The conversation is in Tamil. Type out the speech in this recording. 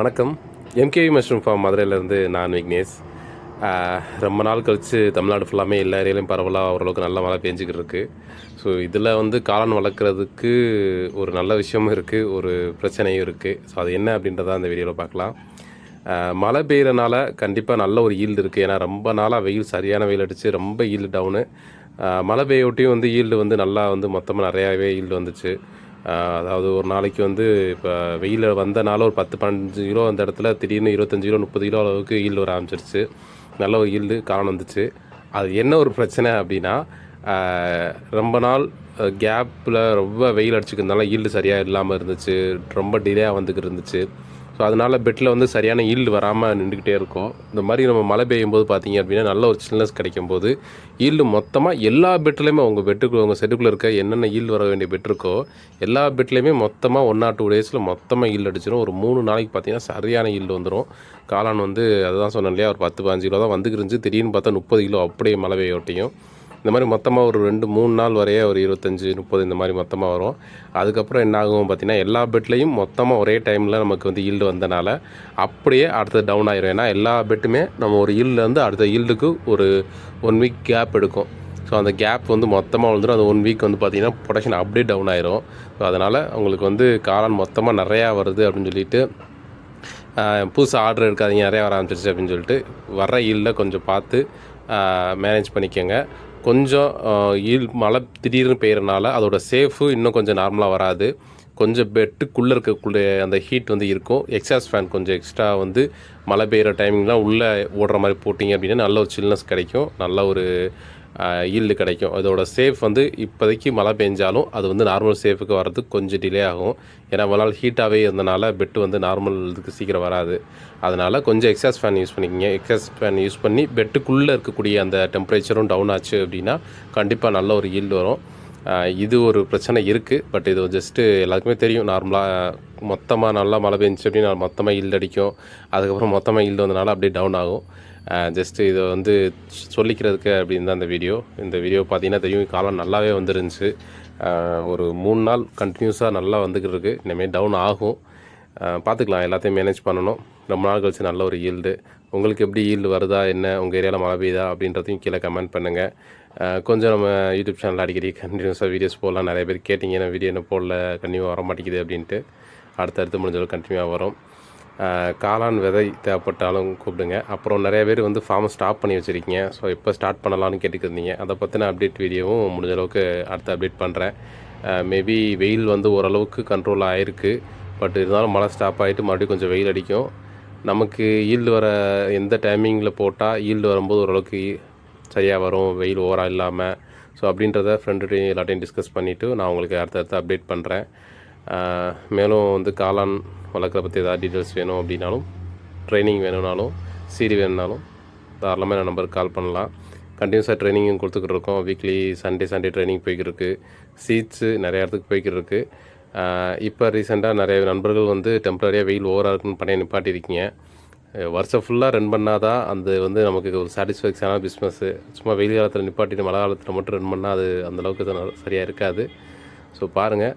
வணக்கம். எம்கேவி மஷ்ரூம் ஃபார்ம் மதுரையிலேருந்து நான் விக்னேஷ். ரொம்ப நாள் கழித்து தமிழ்நாடு ஃபுல்லாமே எல்லா ஏரியாலையும் பரவலாக ஓரளவுக்கு நல்ல மழை பெஞ்சிக்கிட்டு இருக்குது ஸோ இதில் வந்து காளான் வளர்க்குறதுக்கு ஒரு நல்ல விஷயமும் இருக்குது ஒரு பிரச்சனையும் இருக்குது ஸோ அது என்ன அப்படின்றத அந்த வீடியோவில் பார்க்கலாம். மழை பெய்கிறனால கண்டிப்பாக நல்ல ஒரு ஈல்டு இருக்குது ஏன்னா ரொம்ப நாளாக வெயில் சரியான வெயில் அடித்து ரொம்ப ஈல்டு டவுனு மழை பெய்யொட்டியும் வந்து ஈல்டு வந்து நல்லா வந்து மொத்தமாக நிறையாவே ஈல்டு வந்துச்சு. அதாவது ஒரு நாளைக்கு வந்து இப்போ வெயில் வந்தனால ஒரு பத்து பதினஞ்சு கிலோ அந்த இடத்துல திடீர்னு இருபத்தஞ்சி கிலோ முப்பது கிலோ அளவுக்கு ஈல்டு வர ஆரம்பிச்சிருச்சு. நல்ல ஒரு ஈல்டு காணம் வந்துச்சு. அது என்ன ஒரு பிரச்சனை அப்படின்னா ரொம்ப நாள் கேப்பில் ரொம்ப வெயில் அடிச்சுக்கிறதுனால ஈல்டு சரியாக இல்லாமல் இருந்துச்சு. ரொம்ப டிலேயாக வந்துக்கிட்டு இருந்துச்சு. ஸோ அதனால் பெட்டில் வந்து சரியான ஈல்டு வராமல் நின்றுக்கிட்டே இருக்கும். இந்த மாதிரி நம்ம மழை பெய்யும் போது பார்த்தீங்க அப்படின்னா நல்ல ஒரு சில்னஸ் கிடைக்கும் போது ஈல்டு மொத்தமாக எல்லா பெட்லேயுமே உங்கள் பெட்டுக்கு உங்கள் செட்டுக்குள்ளே இருக்க என்னென்ன ஈல்டு வர வேண்டிய பெட் இருக்கோ எல்லா பெட்லேயுமே மொத்தமாக ஒன் ஆர் டூ டேஸில் மொத்தமாக ஈல்டு அடிச்சிடும் ஒரு மூணு நாளைக்கு பார்த்தீங்கன்னா சரியான ஈல்டு வந்துடும் காளான் வந்து அதுதான் சொன்னேன் இல்லையா ஒரு பத்து பதினஞ்சு கிலோ தான் வந்துக்கிருந்துச்சு திடீர்னு பார்த்தா முப்பது கிலோ அப்படியே மழை பெய்யொட்டியும் இந்த மாதிரி மொத்தமாக ஒரு ரெண்டு மூணு நாள் வரையே ஒரு இருபத்தஞ்சி முப்பது இந்த மாதிரி மொத்தமாக வரும். அதுக்கப்புறம் என்ன ஆகும் பார்த்தீங்கன்னா எல்லா பெட்லேயும் மொத்தமாக ஒரே டைமில் நமக்கு வந்து ஈல்டு வந்தனால அப்படியே அடுத்தது டவுன் ஆயிரும். ஏன்னா எல்லா பெட்டுமே நம்ம ஒரு ஈல்டுலேருந்து அடுத்த ஈல்டுக்கு ஒரு ஒன் வீக் கேப் எடுக்கும். ஸோ அந்த கேப் வந்து மொத்தமாக வந்துடும் அந்த ஒன் வீக் வந்து பார்த்திங்கன்னா ப்ரொடக்ஷன் அப்படியே டவுன் ஆயிரும். ஸோ அதனால் உங்களுக்கு வந்து காளான் மொத்தமாக நிறையா வருது அப்படின்னு சொல்லிட்டு புதுசாக ஆர்டர் எடுக்காதீங்க நிறையா வர ஆரம்பிச்சிருச்சு அப்படின்னு சொல்லிட்டு வர ஈல்டில் கொஞ்சம் பார்த்து மேனேஜ் பண்ணிக்கோங்க. கொஞ்சம் ஈல் மழை திடீர்னு பெய்கிறனால அதோட சேஃபு இன்னும் கொஞ்சம் நார்மலாக வராது. கொஞ்சம் பெட்டுக்குள்ளே இருக்கக்கூடிய அந்த ஹீட் வந்து இருக்கும். எக்ஸாஸ் ஃபேன் கொஞ்சம் எக்ஸ்ட்ரா வந்து மழை பெய்கிற டைமிங்லாம் உள்ளே ஓடுற மாதிரி போட்டிங்க அப்படின்னா நல்ல ஒரு சில்னஸ் கிடைக்கும். நல்ல ஒரு ஈல்டு கிடைக்கும். அதோட சேஃப் வந்து இப்போதைக்கு மழை பெஞ்சாலும் அது வந்து நார்மல் சேஃபுக்கு வர்றதுக்கு கொஞ்சம் டிலே ஆகும். ஏன்னா இவ்வளோ நாள் ஹீட்டாகவே இருந்தனால பெட்டு வந்து நார்மல் இதுக்கு சீக்கிரம் வராது. அதனால் கொஞ்சம் எக்ஸாஸ் ஃபேன் யூஸ் பண்ணிக்கிங்க. எக்ஸாஸ் ஃபேன் யூஸ் பண்ணி பெட்டுக்குள்ளே இருக்கக்கூடிய அந்த டெம்பரேச்சரும் டவுன் ஆச்சு அப்படின்னா கண்டிப்பாக நல்ல ஒரு ஈல்டு வரும். இது ஒரு பிரச்சனை இருக்குது பட் இது ஜஸ்ட்டு எல்லாருக்குமே தெரியும். நார்மலாக மொத்தமாக நல்லா மழை பெஞ்சிச்சு அப்படின்னா மொத்தமாக ஈல்டு அடிக்கும். அதுக்கப்புறம் மொத்தமாக ஈல்டு வந்தனால அப்படியே டவுன் ஆகும். ஜஸ்ட்டு இதை வந்து சொல்லிக்கிறதுக்கு அப்படின்னு தான் இந்த வீடியோ இந்த வீடியோ பார்த்தீங்கன்னா தெரியும் காலம் நல்லாவே வந்துருந்துச்சு. ஒரு மூணு நாள் கண்டினியூஸாக நல்லா வந்துக்கிட்டு இருக்குது இனிமேல் டவுன் ஆகும். பார்த்துக்கலாம் எல்லாத்தையும் மேனேஜ் பண்ணணும். ரொம்ப நாள் கழிச்சு நல்ல ஒரு ஈல்டு உங்களுக்கு எப்படி ஈல்டு வருதா என்ன உங்கள் ஏரியாவில் மழை பெய்யுதா அப்படின்றதையும் கீழே கமெண்ட் பண்ணுங்கள் கொஞ்சம் நம்ம யூடியூப் சேனல் அடிக்கடி கண்டினியூஸாக வீடியோஸ் போடலாம். நிறைய பேர் கேட்டிங்க என்ன வீடியோ என்ன போடல? கண்டினியூவாக வர மாட்டேங்குது அப்படின்ட்டு. அடுத்தடுத்து முடிஞ்சளவு கண்டினியூவாக வரும். காளான் விதை தேவைப்பட்டாலும் கூப்பிடுங்க. அப்புறம் நிறைய பேர் வந்து ஃபார்மை ஸ்டாப் பண்ணி வச்சுருக்கீங்க. ஸோ எப்போ ஸ்டார்ட் பண்ணலாம்னு கேட்டுக்கிருந்தீங்க அதை பற்றின அப்டேட் வீடியோவும் முடிஞ்ச அளவுக்கு அடுத்து அப்டேட் பண்ணுறேன் மேபி வெயில் வந்து ஓரளவுக்கு கண்ட்ரோல் ஆகிருக்கு பட் இருந்தாலும் மழை ஸ்டாப் ஆகிட்டு மறுபடியும் கொஞ்சம் வெயில் அடிக்கும். நமக்கு ஈல்டு வர எந்த டைமிங்கில் போட்டால் ஈல்டு வரும்போது ஓரளவுக்கு சரியாக வரும். வெயில் ஓவராக இல்லாமல் ஸோ அப்படின்றத ஃப்ரெண்டுகிட்டையும் எல்லாத்தையும் டிஸ்கஸ் பண்ணிவிட்டு நான் உங்களுக்கு அடுத்தடுத்து அப்டேட் பண்ணுறேன் மேலும் வந்து காளான் வளர்க்குற பற்றி ஏதாவது டீட்டெயில்ஸ் வேணும் அப்படின்னாலும் ட்ரைனிங் வேணும்னாலும் சீடி வேணும்னாலும் தாராளமாக என் நம்பருக்கு கால் பண்ணலாம். கண்டினியூஸாக ட்ரைனிங்கும் கொடுத்துக்கிட்டு இருக்கோம் வீக்லி சண்டே சண்டே ட்ரைனிங் போய்கிட்டு இருக்குது சீட்ஸு நிறைய இடத்துக்கு போய்கிட்டு இருக்குது இப்போ ரீசெண்டாக நிறைய நண்பர்கள் வந்து டெம்பரரியாக வெயில் ஓவராக இருக்குன்னு பண்ணி நிப்பாட்டியிருக்கீங்க. வருஷம் ஃபுல்லாக ரன் பண்ணால் தான் அந்த வந்து நமக்கு ஒரு சாட்டிஸ்ஃபேக்ஷனான பிஸ்னஸ்ஸு சும்மா வெயில் காலத்தில் நிப்பாட்டிட்டு மழை காலத்தில் மட்டும் ரன் பண்ணால் அது அந்தளவுக்கு சரியாக இருக்காது. ஸோ பாருங்கள்